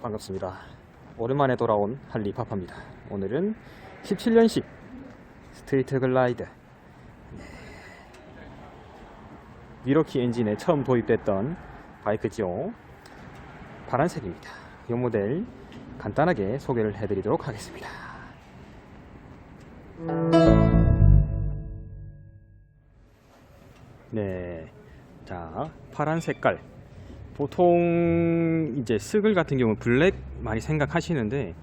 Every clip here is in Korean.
반갑습니다. 오랜만에 돌아온 할리 파파입니다. 오늘은 17년식 스트레이트 글라이드 네. 미러키 엔진에 처음 도입됐던 바이크죠. 파란색입니다. 이 모델 간단하게 소개를 해드리도록 하겠습니다. 네, 자 파란 색깔 보통 이제 스글 같은 경우 블랙 많이 생각하시는데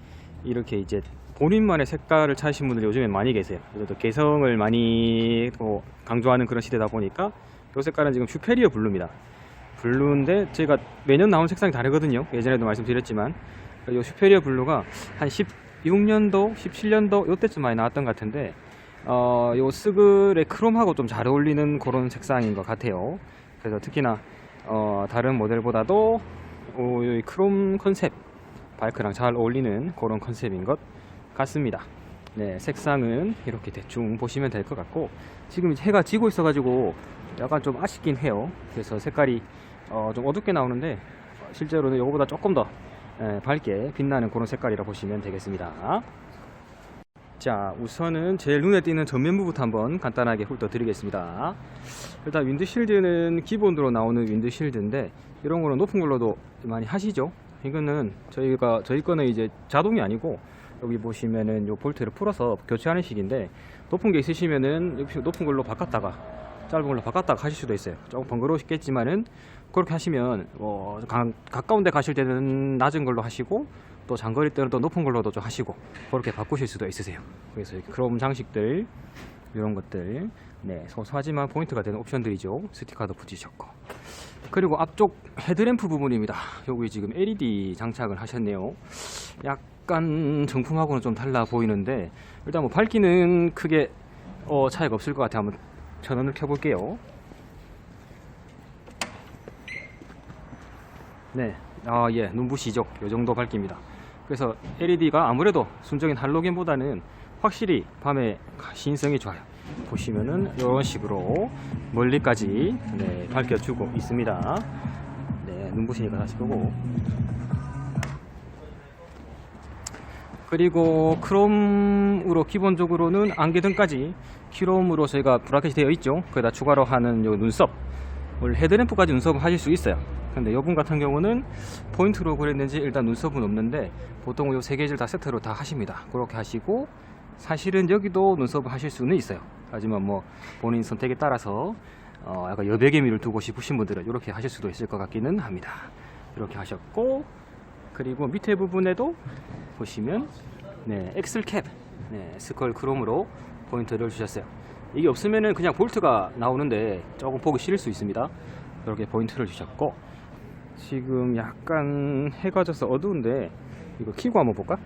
이렇게 이제 본인만의 색깔을 찾으신 분들이 요즘엔 많이 계세요. 그래도 개성을 많이 또 강조하는 그런 시대다 보니까 이 색깔은 지금 슈페리어 블루입니다. 블루인데 제가 매년 나오는 색상이 다르거든요. 예전에도 말씀드렸지만 이 슈페리어 블루가 한 16년도, 17년도 이때쯤 많이 나왔던 것 같은데 어, 요 스글의 크롬하고 좀 잘 어울리는 그런 색상인 것 같아요. 그래서 특히나 어, 다른 모델보다도 어, 이 크롬 컨셉 바이크랑 잘 어울리는 그런 컨셉인 것 같습니다. 네, 색상은 이렇게 대충 보시면 될 것 같고 지금 해가 지고 있어가지고 약간 좀 아쉽긴 해요. 그래서 색깔이 어, 좀 어둡게 나오는데 실제로는 이거보다 조금 더 예, 밝게 빛나는 그런 색깔이라 보시면 되겠습니다. 자, 우선은 제일 눈에 띄는 전면부부터 한번 간단하게 훑어 드리겠습니다. 일단 윈드실드는 기본으로 나오는 윈드실드인데 이런 거는 높은 걸로도 많이 하시죠. 이거는 저희가 저희 거는 이제 자동이 아니고 여기 보시면은 요 볼트를 풀어서 교체하는 식인데 높은 게 있으시면은 높은 걸로 바꿨다가 짧은 걸로 바꿨다가 하실 수도 있어요. 조금 번거로우시겠지만은 그렇게 하시면 뭐 가, 가까운 데 가실 때는 낮은 걸로 하시고 또 장거리 때는 또 높은 걸로도 좀 하시고 그렇게 바꾸실 수도 있으세요. 그래서 크롬 장식들 이런 것들 네 소소하지만 포인트가 되는 옵션들이죠. 스티커도 붙이셨고 그리고 앞쪽 헤드램프 부분입니다. 여기 지금 LED 장착을 하셨네요. 약간 정품하고는 좀 달라 보이는데 일단 뭐 밝기는 크게 어, 차이가 없을 것 같아요. 한번 전원을 켜볼게요. 네, 아, 예, 눈부시죠? 요 정도 밝기입니다. 그래서 LED가 아무래도 순정인 할로겐보다는 확실히 밤에 시인성이 좋아요. 보시면은 이런 식으로 멀리까지 네, 밝혀주고 있습니다. 네, 눈부시니까 다시 보고. 그리고 크롬으로 기본적으로는 안개등까지 크롬으로 저희가 브라켓이 되어 있죠. 거기다 추가로 하는 요 눈썹. 헤드램프까지 눈썹을 하실 수 있어요. 근데 이분 같은 경우는 포인트로 그랬는지 일단 눈썹은 없는데 보통 요 세 개를 다 세트로 다 하십니다. 그렇게 하시고 사실은 여기도 눈썹을 하실 수는 있어요. 하지만 뭐 본인 선택에 따라서 어 약간 여백의 미를 두고 싶으신 분들은 이렇게 하실 수도 있을 것 같기는 합니다. 이렇게 하셨고 그리고 밑에 부분에도 보시면 네 엑셀 캡 네, 스컬 크롬으로 포인트를 주셨어요. 이게 없으면은 그냥 볼트가 나오는데 조금 보기 싫을 수 있습니다. 이렇게 포인트를 주셨고 지금 약간 해가 져서 어두운데 이거 키고 한번 볼까?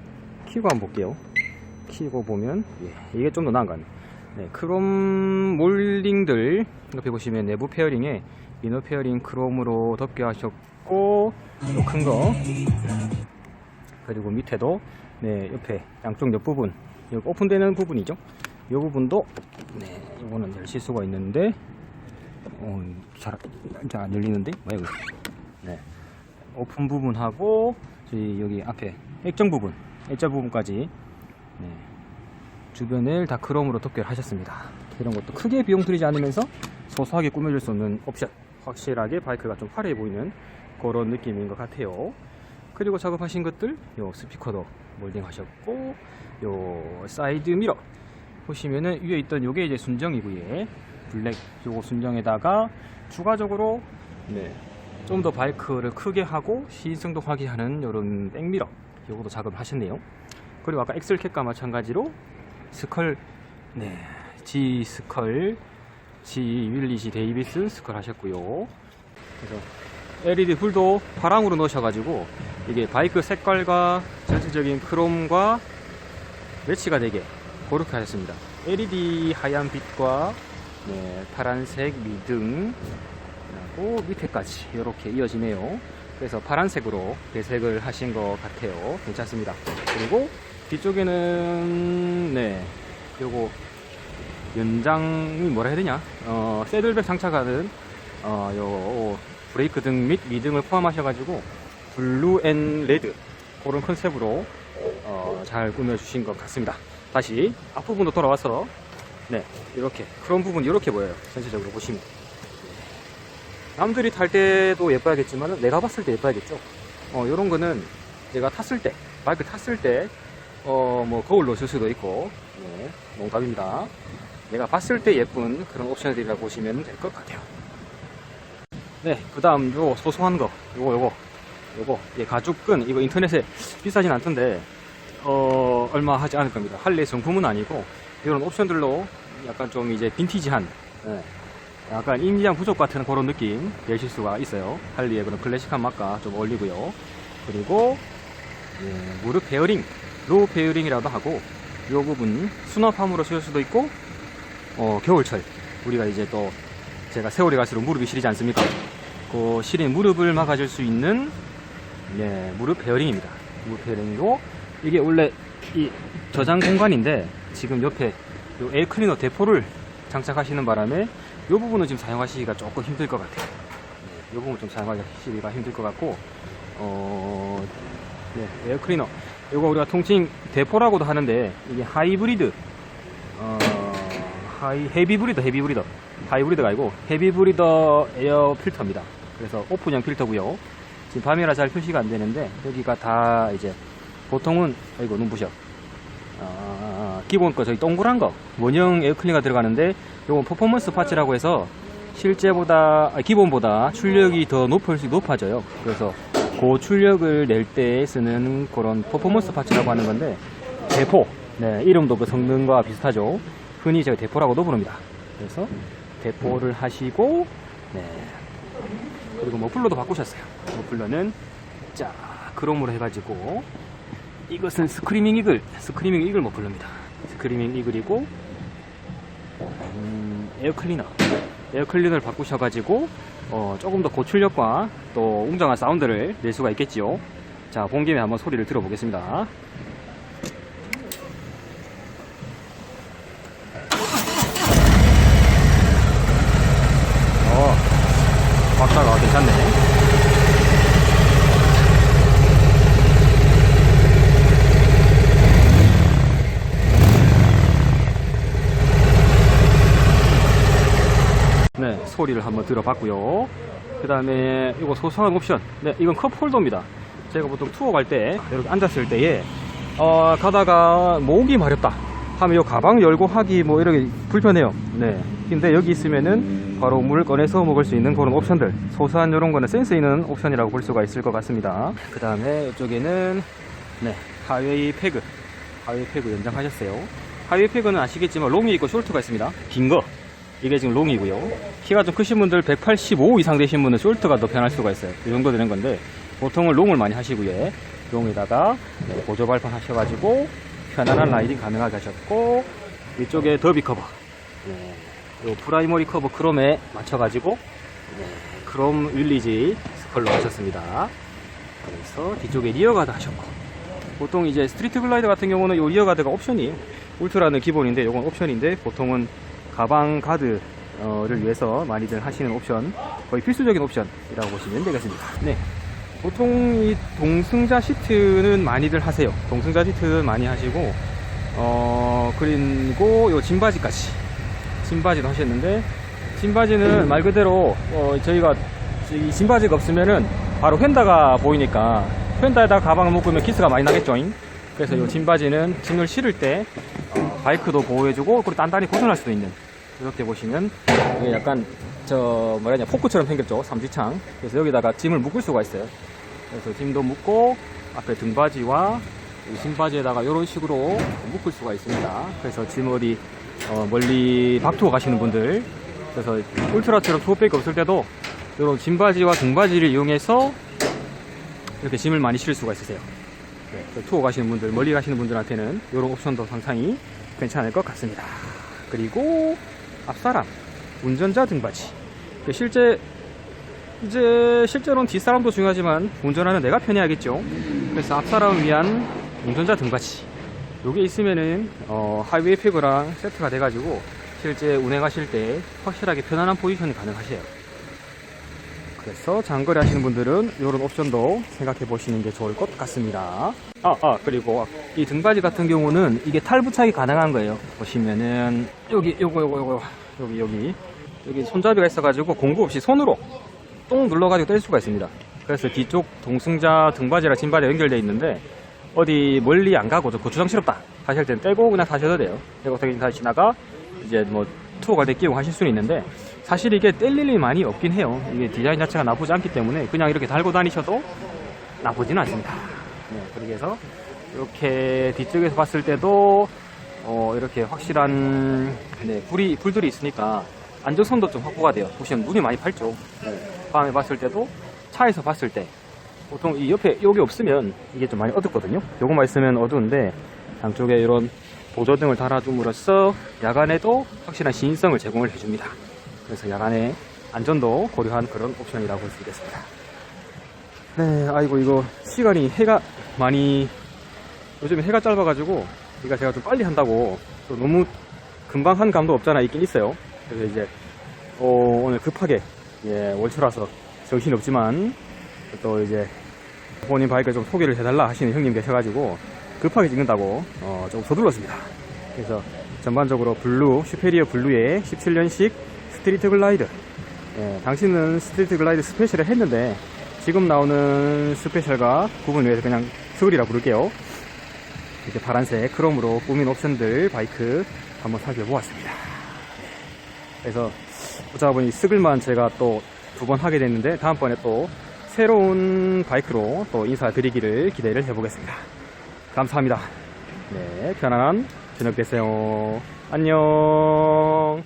키고 한번 볼게요. 키고 보면 예, 이게 좀 더 나은 것 같네. 네, 크롬 몰딩들 옆에 보시면 내부 페어링에 이너 페어링 크롬으로 덮개 하셨고 요큰거 그리고 밑에도 네 옆에 양쪽 옆 부분 여기 오픈되는 부분이죠. 이 부분도 네 이거는 열실 수가 있는데 어, 잘, 잘안 열리는데? 뭐야, 이거. 네. 오픈 부분하고, 저희 여기 앞에 액정 부분, 액자 부분까지, 네. 주변을 다 크롬으로 덮개를 하셨습니다. 이런 것도 크게 비용 들이지 않으면서 소소하게 꾸며줄 수 있는 옵션. 확실하게 바이크가 좀 화려해 보이는 그런 느낌인 것 같아요. 그리고 작업하신 것들, 요 스피커도 몰딩 하셨고, 요 사이드 미러. 보시면은 위에 있던 요게 이제 순정이고요. 블랙 요거 순정에다가 추가적으로 네, 좀 더 바이크를 크게 하고 시인성도 확인하는 이런 백미러 요것도 작업을 하셨네요. 그리고 아까 엑셀캡과 마찬가지로 스컬 네, G 스컬 G 윌리시 데이비스 스컬 하셨고요. 그래서 LED 불도 파랑으로 넣으셔가지고 이게 바이크 색깔과 전체적인 크롬과 매치가 되게 그렇게 하셨습니다. LED 하얀 빛과 네, 파란색 미등 그리고 밑에까지 이렇게 이어지네요. 그래서 파란색으로 배색을 하신 것 같아요. 괜찮습니다. 그리고 뒤쪽에는 네, 요거 연장이 뭐라 해야 되냐? 어, 새들백 장착하는 어, 요 브레이크 등 및 미등을 포함하셔가지고 블루 앤 레드 그런 컨셉으로 어, 잘 꾸며주신 것 같습니다. 다시 앞부분도 돌아와서 네 이렇게 그런 부분 이렇게 보여요. 전체적으로 보시면 남들이 탈 때도 예뻐야겠지만 내가 봤을 때 예뻐야겠죠. 어, 이런 거는 내가 탔을 때 바이크 탔을 때 어, 뭐 거울 놓을 수도 있고 네, 농담입니다. 내가 봤을 때 예쁜 그런 옵션들이라고 보시면 될 것 같아요. 네, 그 다음 요 소소한 거, 요거 요거 요거 예, 가죽끈 이거 인터넷에 비싸진 않던데 어 얼마 하지 않을 겁니다. 할리 정품은 아니고 이런 옵션들로 약간 좀 이제 빈티지한 예, 약간 인지장 부족 같은 그런 느낌 내실 수가 있어요. 할리의 그런 클래식한 맛과 좀 어울리고요. 그리고 예, 무릎 베어링, 로우 베어링이라도 하고 이 부분 수납함으로 쓸 수도 있고 어, 겨울철 우리가 이제 또 제가 세월이 갈수록 무릎이 시리지 않습니까? 그 시린 무릎을 막아줄 수 있는 네, 무릎 베어링입니다. 무릎 베어링으로 이게 원래 이 저장 공간인데 지금 옆에 요 에어 클리너 대포를 장착하시는 바람에 이 부분은 지금 사용하시기가 조금 힘들 것 같아요. 이 부분 좀 사용하시기가 힘들 것 같고 어, 네, 에어클리너 이거 우리가 통칭 대포라고도 하는데 이게 하이브리드 어, 하이 헤비브리더 헤비브리더 하이브리드가 아니고 헤비브리더 에어 필터입니다. 그래서 오픈형 필터고요. 지금 밤이라 잘 표시가 안 되는데 여기가 다 이제 보통은 아이고 눈부셔. 아, 기본 거 저기 동그란 거 원형 에어클리너가 들어가는데 요건 퍼포먼스 파츠라고 해서 실제보다 아, 기본보다 출력이 더 높을 수 높아져요. 그래서 고 출력을 낼 때 쓰는 그런 퍼포먼스 파츠라고 하는 건데 대포 네, 이름도 그 성능과 비슷하죠. 흔히 제가 대포라고도 부릅니다. 그래서 대포를 하시고 네. 그리고 머플러도 바꾸셨어요. 머플러는 자 크롬으로 해가지고 이것은 스크리밍 이글 스크리밍 이글 머플러입니다. 스크리밍 이글이고 음, 에어 클리너 에어 클리너를 바꾸셔가지고 어, 조금 더 고출력과 또 웅장한 사운드를 낼 수가 있겠지요. 자, 본 김에 한번 소리를 들어보겠습니다. 어, 박자가 괜찮네. 네, 소리를 한번 들어봤고요. 그 다음에 이거 소소한 옵션. 네, 이건 컵홀더입니다. 제가 보통 투어 갈 때 이렇게 앉았을 때에 어, 가다가 목이 마렵다 하면 이 가방 열고 하기 뭐 이렇게 불편해요. 네. 근데 여기 있으면은 바로 물을 꺼내서 먹을 수 있는 그런 옵션들. 소소한 이런 거는 센스 있는 옵션이라고 볼 수가 있을 것 같습니다. 그 다음에 이쪽에는 네, 하웨이 패그. 하웨이 패그 연장하셨어요. 하웨이 패그는 아시겠지만 롱이 있고 숄트가 있습니다. 긴 거. 이게 지금 롱이고요. 키가 좀 크신 분들 185 이상 되신 분은 숄트가 더 편할 수가 있어요. 이 정도 되는 건데 보통은 롱을 많이 하시고요. 롱에다가 네, 보조 발판 하셔가지고 편안한 라이딩 가능하게 하셨고 이쪽에 더비 커버, 네, 요 프라이머리 커버 크롬에 맞춰가지고 네, 크롬 윌리지 스컬로 하셨습니다. 그래서 뒤쪽에 리어가드 하셨고 보통 이제 스트리트 글라이더 같은 경우는 요 리어가드가 옵션이에요. 울트라는 기본인데 요건 옵션인데 보통은 가방 가드를 위해서 많이들 하시는 옵션 거의 필수적인 옵션이라고 보시면 되겠습니다. 네. 보통 이 동승자 시트는 많이들 하세요. 동승자 시트는 많이 하시고 어 그리고 요 진바지까지 진바지도 하셨는데 진바지는 말 그대로 어, 저희가 이 진바지가 없으면은 바로 휀다가 보이니까 휀다에다 가방을 묶으면 키스가 많이 나겠죠. 그래서 이 진바지는 짐을 실을 때 어, 바이크도 보호해주고 그리고 단단히 고정할 수도 있는 이렇게 보시면 이게 약간 저 뭐라 해야 되냐 포크처럼 생겼죠 삼지창. 그래서 여기다가 짐을 묶을 수가 있어요. 그래서 짐도 묶고 앞에 이 신바지에다가 이런 식으로 묶을 수가 있습니다. 그래서 짐 어디 어, 멀리 박투어 가시는 분들 그래서 울트라처럼 투어백이 없을 때도 이런 짐바지와 등바지를 이용해서 이렇게 짐을 많이 실을 수가 있으세요. 네, 그 투어 가시는 분들, 멀리 가시는 분들한테는 이런 옵션도 상당히 괜찮을 것 같습니다. 그리고 앞사람, 운전자 등받이. 그 실제 이제 실제로는 뒷사람도 중요하지만 운전하는 내가 편해야겠죠. 그래서 앞사람을 위한 운전자 등받이. 요게 있으면은 어, 하이웨이 패그랑 세트가 돼가지고 실제 운행하실 때 확실하게 편안한 포지션이 가능하세요. 그래서 장거리 하시는 분들은 이런 옵션도 생각해 보시는 게 좋을 것 같습니다. 아, 아, 그리고 이 등받이 같은 경우는 이게 탈부착이 가능한 거예요. 보시면은 여기, 요거, 요거, 요거, 여기, 여기, 여기 손잡이가 있어가지고 공구 없이 손으로 똥 눌러가지고 뗄 수가 있습니다. 그래서 뒤쪽 동승자 등받이랑 진바디가 연결되어 있는데 어디 멀리 안 가고 저 고추장 싫었다 하실 땐 떼고 그냥 타셔도 돼요. 떼고 다시 다시 지나가 이제 뭐 투어 갈때 끼고 하실 수는 있는데 사실 이게 뗄 일이 많이 없긴 해요. 이게 디자인 자체가 나쁘지 않기 때문에 그냥 이렇게 달고 다니셔도 나쁘지는 않습니다. 네, 그렇게 해서 이렇게 뒤쪽에서 봤을 때도 어, 이렇게 확실한 네, 불이 불들이 있으니까 안정성도 좀 확보가 돼요. 보시면 눈이 많이 밝죠. 네, 밤에 봤을 때도 차에서 봤을 때 보통 이 옆에 여기 없으면 이게 좀 많이 어둡거든요. 요거만 있으면 어두운데 양쪽에 이런 보조등을 달아줌으로써 야간에도 확실한 시인성을 제공을 해줍니다. 그래서 야간에 안전도 고려한 그런 옵션이라고 볼 수 있겠습니다. 네, 아이고 이거 시간이 해가 많이 요즘에 해가 짧아가지고 이거 제가 좀 빨리 한다고 또 너무 금방 한 감도 없잖아 있긴 있어요. 그래서 이제 어, 오늘 급하게 예, 월초라서 정신이 없지만 또 이제 본인 바이크 좀 소개를 해달라 하시는 형님 계셔가지고 급하게 찍는다고 어, 조금 서둘렀습니다. 그래서 전반적으로 블루 슈페리어 블루의 17년식 스트리트 글라이드 예, 당신은 스트리트 글라이드 스페셜을 했는데 지금 나오는 스페셜과 구분을 위해서 그냥 스글이라 부를게요. 이렇게 파란색 크롬으로 꾸민 옵션들 바이크 한번 살펴보았습니다. 그래서 보자 보니 스글만 제가 또 두 번 하게 됐는데 다음번에 또 새로운 바이크로 또 인사드리기를 기대를 해보겠습니다. 감사합니다. 네, 편안한 저녁 되세요. 안녕.